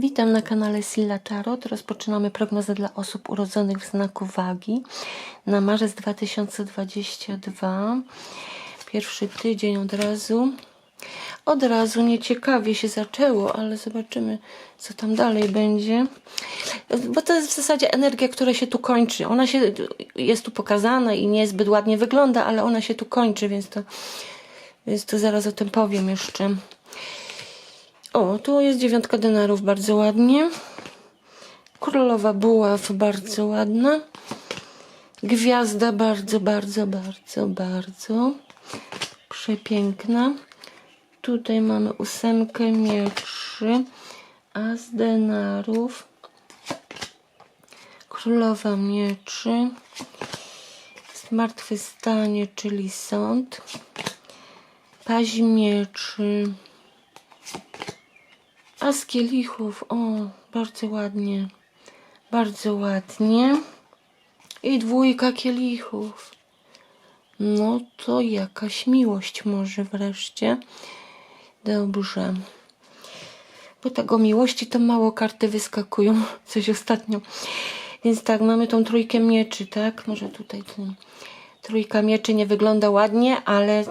Witam na kanale Silla Tarot. Rozpoczynamy prognozę dla osób urodzonych w znaku wagi na marzec 2022. Pierwszy tydzień od razu. Od razu nieciekawie się zaczęło, ale zobaczymy, co tam dalej będzie. Bo to jest w zasadzie energia, która się tu kończy. Ona się jest tu pokazana i nie zbyt ładnie wygląda, ale ona się tu kończy, więc to, więc to zaraz o tym powiem jeszcze. O, tu jest dziewiątka denarów, bardzo ładnie. Królowa buław, bardzo ładna. Gwiazda, bardzo, bardzo, bardzo, bardzo przepiękna. Tutaj mamy ósemkę mieczy, as denarów, królowa mieczy, zmartwychwstanie, czyli sąd, paź mieczy, a z kielichów, o, bardzo ładnie, bardzo ładnie. I dwójka kielichów. No to jakaś miłość może wreszcie. Dobrze. Bo tego miłości to mało karty wyskakują. Coś ostatnio. Więc tak, mamy tą trójkę mieczy, tak? Może tutaj ten trójka mieczy nie wygląda ładnie, ale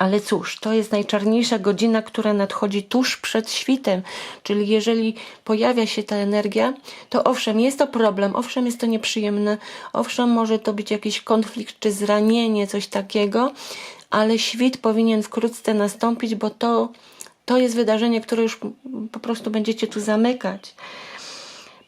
ale cóż, to jest najczarniejsza godzina, która nadchodzi tuż przed świtem. Czyli jeżeli pojawia się ta energia, to owszem, jest to problem, owszem, jest to nieprzyjemne, owszem, może to być jakiś konflikt czy zranienie, coś takiego, ale świt powinien wkrótce nastąpić, bo to, to jest wydarzenie, które już po prostu będziecie tu zamykać.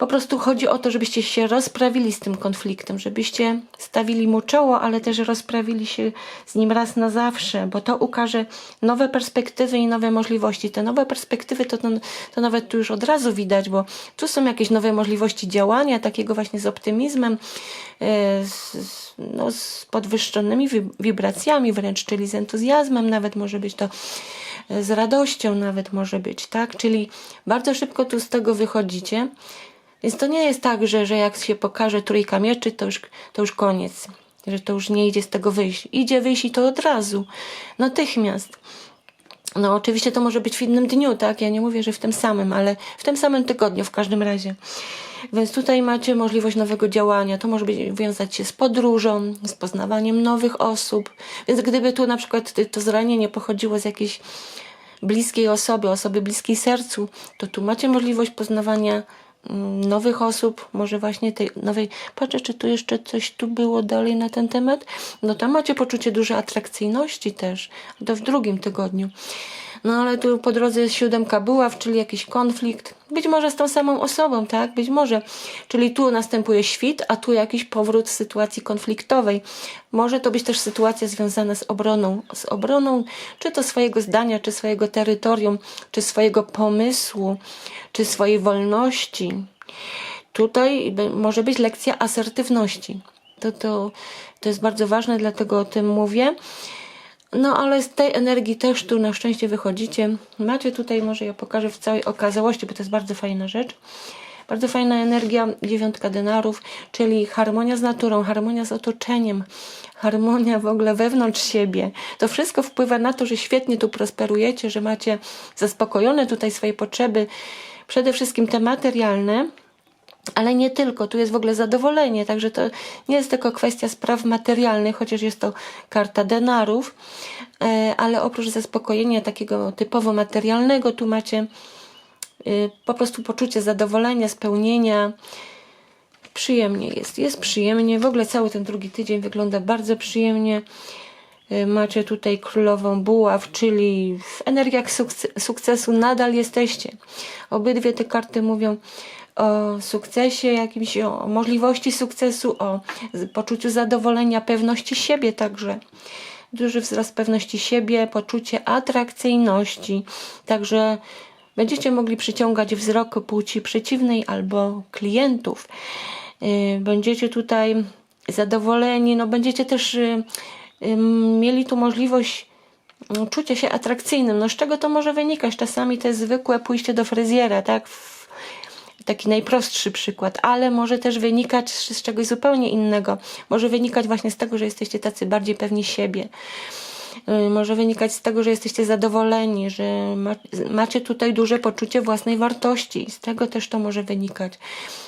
Po prostu chodzi o to, żebyście się rozprawili z tym konfliktem, żebyście stawili mu czoło, ale też rozprawili się z nim raz na zawsze, bo to ukaże nowe perspektywy i nowe możliwości. Te nowe perspektywy to, to, to nawet tu już od razu widać, bo tu są jakieś nowe możliwości działania, takiego właśnie z optymizmem, e, z, no, z podwyższonymi wibracjami wręcz, czyli z entuzjazmem nawet może być to e, z radością nawet może być, tak? Czyli bardzo szybko tu z tego wychodzicie. Więc to nie jest tak, że, że jak się pokaże trójka mieczy, to już, to już koniec. Że to już nie idzie z tego wyjść. Idzie wyjść i to od razu. Natychmiast. No oczywiście to może być w innym dniu, tak? Ja nie mówię, że w tym samym, ale w tym samym tygodniu w każdym razie. Więc tutaj macie możliwość nowego działania. To może być wiązać się z podróżą, z poznawaniem nowych osób. Więc gdyby tu na przykład to zranienie pochodziło z jakiejś bliskiej osoby, osoby bliskiej sercu, to tu macie możliwość poznawania nowych osób, może właśnie tej nowej. Patrzę, czy tu jeszcze coś tu było dalej na ten temat. No tam macie poczucie dużej atrakcyjności też. To w drugim tygodniu. No ale tu po drodze siódemka buław, czyli jakiś konflikt. Być może z tą samą osobą, tak? Być może. Czyli tu następuje świt, a tu jakiś powrót sytuacji konfliktowej. Może to być też sytuacja związana z obroną. Z obroną czy to swojego zdania, czy swojego terytorium, czy swojego pomysłu, czy swojej wolności. Tutaj może być lekcja asertywności. To, to, to jest bardzo ważne, dlatego o tym mówię. No ale z tej energii też tu na szczęście wychodzicie. Macie tutaj, może ja pokażę w całej okazałości, bo to jest bardzo fajna rzecz. Bardzo fajna energia, dziewiątka denarów, czyli harmonia z naturą, harmonia z otoczeniem, harmonia w ogóle wewnątrz siebie. To wszystko wpływa na to, że świetnie tu prosperujecie, że macie zaspokojone tutaj swoje potrzeby, przede wszystkim te materialne, ale nie tylko, tu jest w ogóle zadowolenie, także to nie jest tylko kwestia spraw materialnych, chociaż jest to karta denarów, e, ale oprócz zaspokojenia takiego typowo materialnego, tu macie e, po prostu poczucie zadowolenia, spełnienia. Przyjemnie jest, jest przyjemnie. W ogóle cały ten drugi tydzień wygląda bardzo przyjemnie. E, macie tutaj królową buław, czyli w energiach sukcesu nadal jesteście. Obydwie te karty mówią o sukcesie, jakimś o możliwości sukcesu, o poczuciu zadowolenia, pewności siebie także. Duży wzrost pewności siebie, poczucie atrakcyjności. Także będziecie mogli przyciągać wzrok płci przeciwnej albo klientów. Y, będziecie tutaj zadowoleni, no będziecie też y, y, mieli tu możliwość no, czucia się atrakcyjnym. No z czego to może wynikać? Czasami to jest zwykłe pójście do fryzjera, tak? Taki najprostszy przykład, ale może też wynikać z czegoś zupełnie innego. Może wynikać właśnie z tego, że jesteście tacy bardziej pewni siebie. y, może wynikać z tego, że jesteście zadowoleni, że ma, macie tutaj duże poczucie własnej wartości. Z tego też to może wynikać.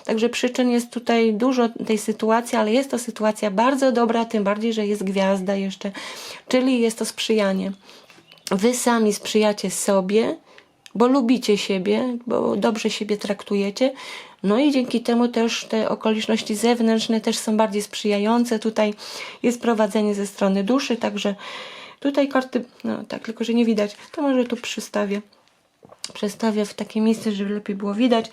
Także przyczyn jest tutaj dużo tej sytuacji, ale jest to sytuacja bardzo dobra, tym bardziej, że jest gwiazda jeszcze, czyli jest to sprzyjanie. Wy sami sprzyjacie sobie, bo lubicie siebie, bo dobrze siebie traktujecie. No i dzięki temu też te okoliczności zewnętrzne też są bardziej sprzyjające. Tutaj jest prowadzenie ze strony duszy, także tutaj karty, no tak, tylko że nie widać, to może tu przystawię przestawię w takie miejsce, żeby lepiej było widać.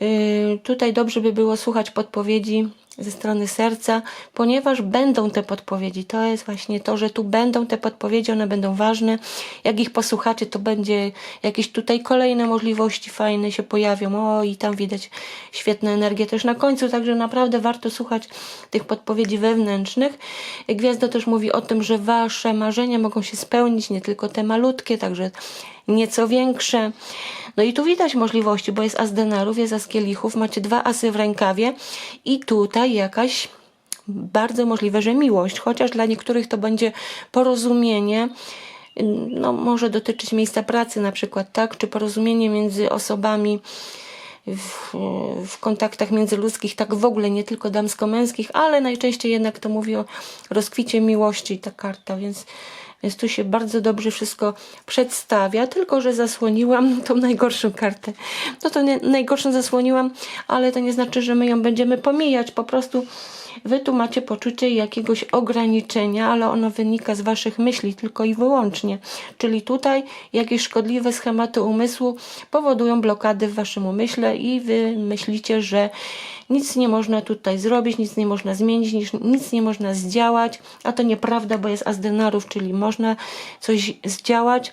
Yy, tutaj dobrze by było słuchać podpowiedzi ze strony serca, ponieważ będą te podpowiedzi. To jest właśnie to, że tu będą te podpowiedzi, one będą ważne. Jak ich posłuchacie, to będzie jakieś tutaj kolejne możliwości fajne się pojawią. O, i tam widać świetna energia też na końcu, także naprawdę warto słuchać tych podpowiedzi wewnętrznych. Gwiazda też mówi o tym, że wasze marzenia mogą się spełnić, nie tylko te malutkie, także nieco większe. No i tu widać możliwości, bo jest as denarów, jest as kielichów, macie dwa asy w rękawie i tutaj jakaś bardzo możliwe, że miłość, chociaż dla niektórych to będzie porozumienie, no może dotyczyć miejsca pracy na przykład, tak, czy porozumienie między osobami w, w kontaktach międzyludzkich, tak w ogóle, nie tylko damsko-męskich, ale najczęściej jednak to mówi o rozkwicie miłości ta karta, więc więc tu się bardzo dobrze wszystko przedstawia, tylko że zasłoniłam tą najgorszą kartę. No to nie, najgorszą zasłoniłam, ale to nie znaczy, że my ją będziemy pomijać. Po prostu wy tu macie poczucie jakiegoś ograniczenia, ale ono wynika z waszych myśli tylko i wyłącznie. Czyli tutaj jakieś szkodliwe schematy umysłu powodują blokady w waszym umyśle i wy myślicie, że nic nie można tutaj zrobić, nic nie można zmienić, nic, nie można zdziałać, a to nieprawda, bo jest as denarów, czyli można coś zdziałać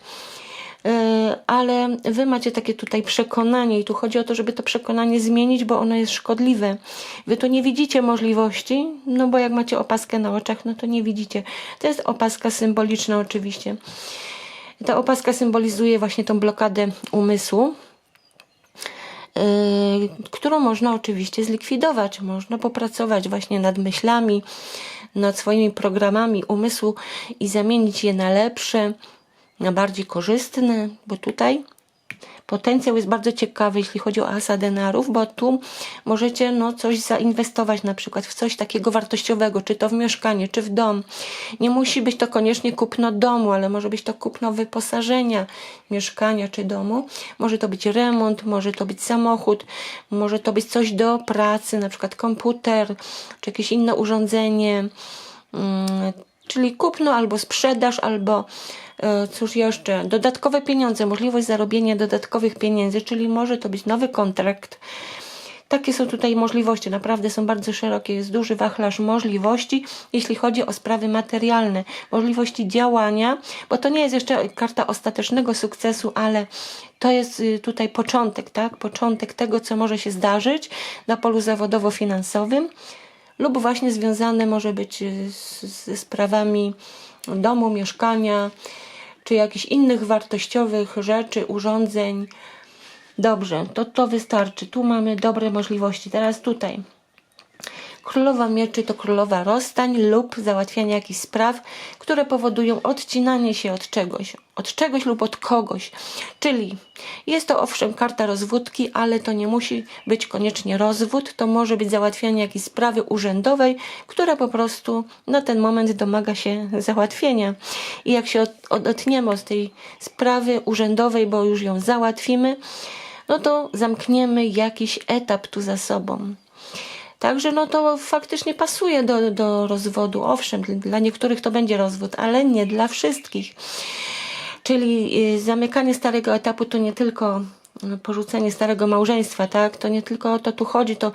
ale wy macie takie tutaj przekonanie i tu chodzi o to, żeby to przekonanie zmienić, bo ono jest szkodliwe. Wy tu nie widzicie możliwości, no bo jak macie opaskę na oczach, no to nie widzicie. To jest opaska symboliczna oczywiście. Ta opaska symbolizuje właśnie tą blokadę umysłu. Yy, którą można oczywiście zlikwidować. Można popracować właśnie nad myślami, nad swoimi programami umysłu i zamienić je na lepsze, bardziej korzystne, bo tutaj Potencjał jest bardzo ciekawy, jeśli chodzi o asa denarów, bo tu możecie no, coś zainwestować na przykład w coś takiego wartościowego, czy to w mieszkanie, czy w dom. Nie musi być to koniecznie kupno domu, ale może być to kupno wyposażenia mieszkania czy domu. Może to być remont, może to być samochód, może to być coś do pracy, na przykład komputer, czy jakieś inne urządzenie. Hmm, czyli kupno albo sprzedaż, albo cóż jeszcze, dodatkowe pieniądze, możliwość zarobienia dodatkowych pieniędzy, czyli może to być nowy kontrakt. Takie są tutaj możliwości, naprawdę są bardzo szerokie, jest duży wachlarz możliwości, jeśli chodzi o sprawy materialne, możliwości działania, bo to nie jest jeszcze karta ostatecznego sukcesu, ale to jest y, tutaj początek, tak? Początek tego, co może się zdarzyć na polu zawodowo-finansowym lub właśnie związane może być y, ze sprawami domu, mieszkania, czy jakichś innych wartościowych rzeczy, urządzeń. Dobrze, to to wystarczy. Tu mamy dobre możliwości. Teraz tutaj. Królowa mieczy to królowa rozstań lub załatwiania jakichś spraw, które powodują odcinanie się od czegoś, od czegoś lub od kogoś. Czyli jest to owszem karta rozwódki, ale to nie musi być koniecznie rozwód, to może być załatwianie jakiejś sprawy urzędowej, która po prostu na ten moment domaga się załatwienia. I jak się odetniemy od tej sprawy urzędowej, bo już ją załatwimy, no to zamkniemy jakiś etap tu za sobą. Także no to faktycznie pasuje do, do rozwodu. Owszem, dla niektórych to będzie rozwód, ale nie dla wszystkich. Czyli y, zamykanie starego etapu to nie tylko y, porzucenie starego małżeństwa, tak? To nie tylko o to tu chodzi, to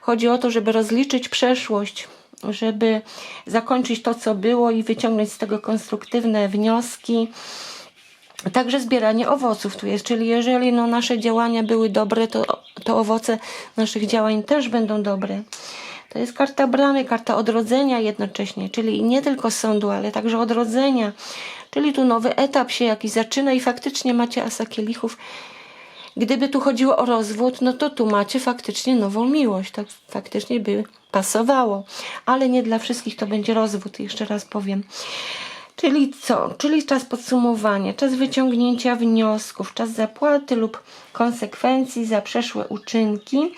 chodzi o to, żeby rozliczyć przeszłość, żeby zakończyć to, co było i wyciągnąć z tego konstruktywne wnioski. Także zbieranie owoców tu jest, czyli jeżeli no, nasze działania były dobre, to, to owoce naszych działań też będą dobre. To jest karta bramy, karta odrodzenia jednocześnie, czyli nie tylko sądu, ale także odrodzenia. Czyli tu nowy etap się jakiś zaczyna i faktycznie macie asa kielichów. Gdyby tu chodziło o rozwód, no to tu macie faktycznie nową miłość. Tak faktycznie by pasowało. Ale nie dla wszystkich to będzie rozwód, jeszcze raz powiem. Czyli co? Czyli czas podsumowania, czas wyciągnięcia wniosków, czas zapłaty lub konsekwencji za przeszłe uczynki.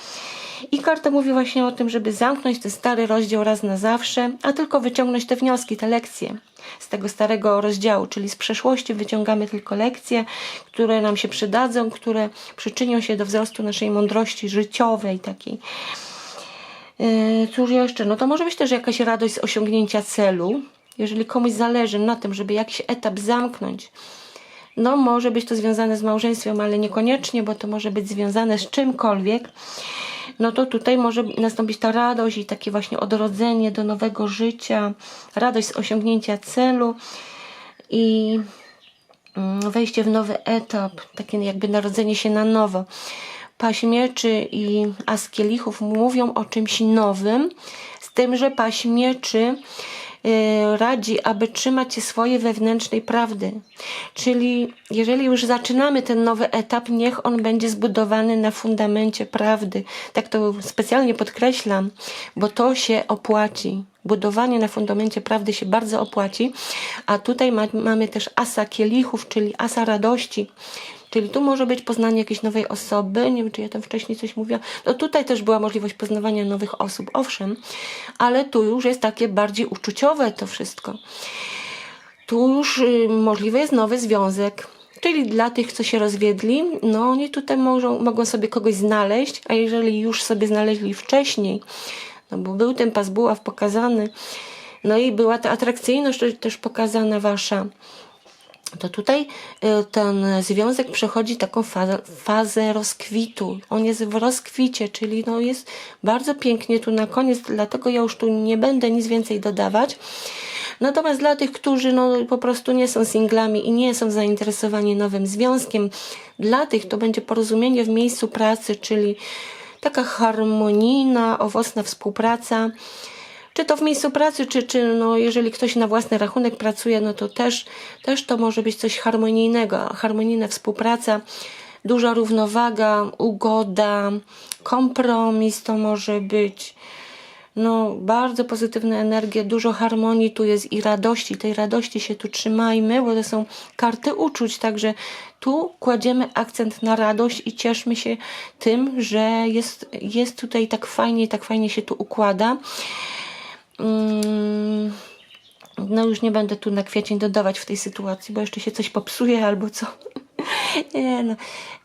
I karta mówi właśnie o tym, żeby zamknąć ten stary rozdział raz na zawsze, a tylko wyciągnąć te wnioski, te lekcje z tego starego rozdziału, czyli z przeszłości wyciągamy tylko lekcje, które nam się przydadzą, które przyczynią się do wzrostu naszej mądrości życiowej takiej. Yy, Cóż jeszcze? No to może być też jakaś radość z osiągnięcia celu. Jeżeli komuś zależy na tym, żeby jakiś etap zamknąć, no może być to związane z małżeństwem, ale niekoniecznie, bo to może być związane z czymkolwiek. No to tutaj może nastąpić ta radość i takie właśnie odrodzenie do nowego życia, radość z osiągnięcia celu i mm, wejście w nowy etap, takie jakby narodzenie się na nowo. Paś mieczy i as kielichów mówią o czymś nowym, z tym, że paś mieczy y, radzi, aby trzymać się swojej wewnętrznej prawdy. Czyli jeżeli już zaczynamy ten nowy etap, niech on będzie zbudowany na fundamencie prawdy. Tak to specjalnie podkreślam, bo to się opłaci. Budowanie na fundamencie prawdy się bardzo opłaci, a tutaj ma, mamy też asa kielichów, czyli asa radości, Czyli tu może być poznanie jakiejś nowej osoby, nie wiem czy ja tam wcześniej coś mówiłam. No tutaj też była możliwość poznawania nowych osób, owszem, ale tu już jest takie bardziej uczuciowe to wszystko. Tu już y, możliwy jest nowy związek. Czyli dla tych, co się rozwiedli, no oni tutaj mogą, mogą sobie kogoś znaleźć, a jeżeli już sobie znaleźli wcześniej, no bo był ten pas buław pokazany, no i była ta atrakcyjność też pokazana wasza, to tutaj y, ten związek przechodzi taką fazę, fazę rozkwitu. On jest w rozkwicie, czyli no jest bardzo pięknie tu na koniec, dlatego ja już tu nie będę nic więcej dodawać. Natomiast dla tych, którzy no, po prostu nie są singlami i nie są zainteresowani nowym związkiem, dla tych to będzie porozumienie w miejscu pracy, czyli taka harmonijna, owocna współpraca czy to w miejscu pracy, czy, czy no, jeżeli ktoś na własny rachunek pracuje, no to też, też to może być coś harmonijnego, harmonijna współpraca, duża równowaga, ugoda, kompromis to może być. No, bardzo pozytywne energie, dużo harmonii tu jest i radości. Tej radości się tu trzymajmy, bo to są karty uczuć, także tu kładziemy akcent na radość i cieszmy się tym, że jest, jest tutaj tak fajnie, tak fajnie się tu układa. Mm, no już nie będę tu na kwiecień dodawać w tej sytuacji, bo jeszcze się coś popsuje albo co. nie, no,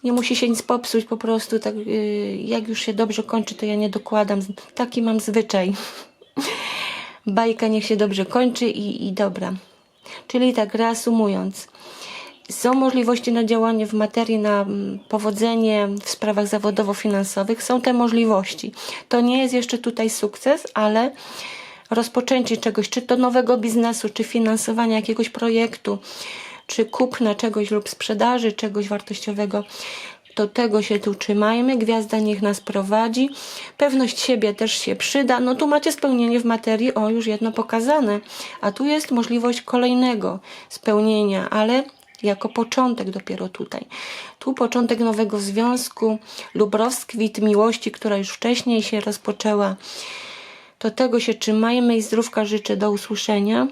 nie musi się nic popsuć, po prostu tak, y, jak już się dobrze kończy, to ja nie dokładam. Taki mam zwyczaj. Bajka niech się dobrze kończy i, i dobra. Czyli tak reasumując, są możliwości na działanie w materii, na mm, powodzenie w sprawach zawodowo-finansowych. Są te możliwości. To nie jest jeszcze tutaj sukces, ale rozpoczęcie czegoś, czy to nowego biznesu, czy finansowania jakiegoś projektu, czy kupna czegoś lub sprzedaży czegoś wartościowego, do tego się tu trzymajmy, gwiazda niech nas prowadzi, pewność siebie też się przyda, no tu macie spełnienie w materii, o już jedno pokazane, a tu jest możliwość kolejnego spełnienia, ale jako początek dopiero tutaj. Tu początek nowego związku lub rozkwit miłości, która już wcześniej się rozpoczęła. To tego się trzymajmy i zdrówka życzę. Do usłyszenia.